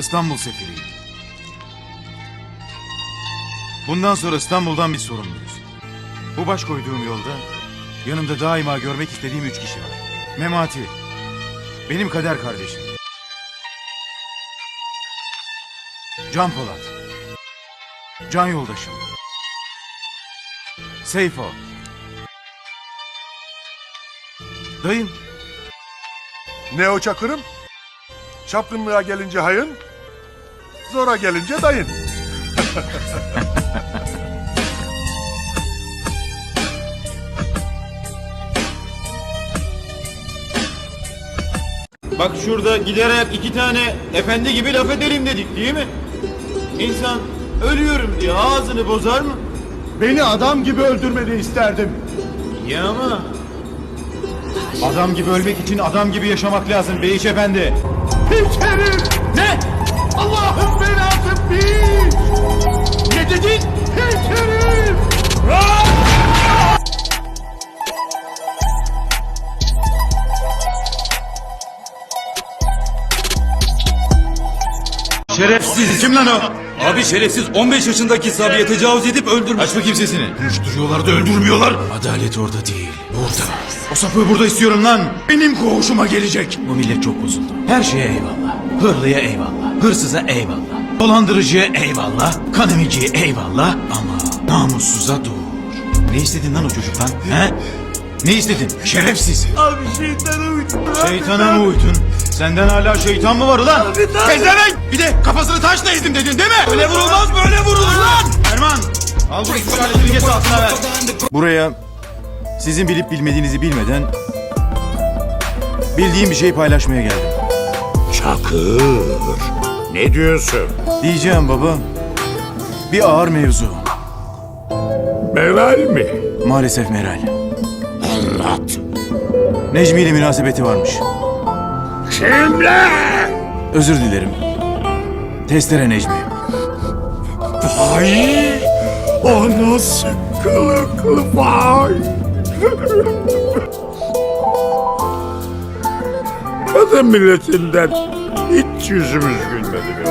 İstanbul sefiriyim. Bundan sonra İstanbul'dan bir sorumluyuz. Bu baş koyduğum yolda yanımda daima görmek istediğim üç kişi var. Memati, benim kader kardeşim. Can Polat, can yoldaşım. Seyfo. Dayım, Ne o çakırım? Çapkınlığa gelince hayın, zora gelince dayın. Bak şurada giderek iki tane efendi gibi laf edelim dedik değil mi? İnsan ölüyorum diye ağzını bozar mı? Beni adam gibi öldürmeni isterdim. Ya ama adam gibi ölmek için adam gibi yaşamak lazım Beyiş Efendi. Herif! Ne? Allah'ım beni Şerefsiz. Kim lan o? Abi şerefsiz 15 yaşındaki Sabiye tecavüz edip öldürmüş. Aç bakayım sesini. Uyuşturuyorlar da öldürmüyorlar. Adalet orada değil, burada. O sapığı burada istiyorum lan. Benim koğuşuma gelecek. Bu millet çok bozuldu. Her şeye eyvallah. Hırlıya eyvallah. Hırsıza eyvallah. Dolandırıcıya eyvallah. Kan emiciye eyvallah. Ama Namussuza dur. Ne istedin lan o çocuktan? He? Ne istedin? Şerefsiz. Abi şeytana uydum. Şeytana mı uydun? Senden hala şeytan mı var ulan? Pezevenk! Bir de kafasını taşla ezdim dedin değil mi? Öyle vurulmaz böyle vurulur lan! Erman! Al bu üç aletini geç altına ver. Buraya sizin bilip bilmediğinizi bilmeden bildiğim bir şey paylaşmaya geldim. Çakır. Ne diyorsun? Diyeceğim baba. Bir ağır mevzu. Meral mi? Maalesef Meral. Anlat. Necmi ile münasebeti varmış. Kimle? Özür dilerim. Testere Necmi. Vay. O nasıl kılıklı vay. Kadın milletinden hiç yüzümüz gülmedi be.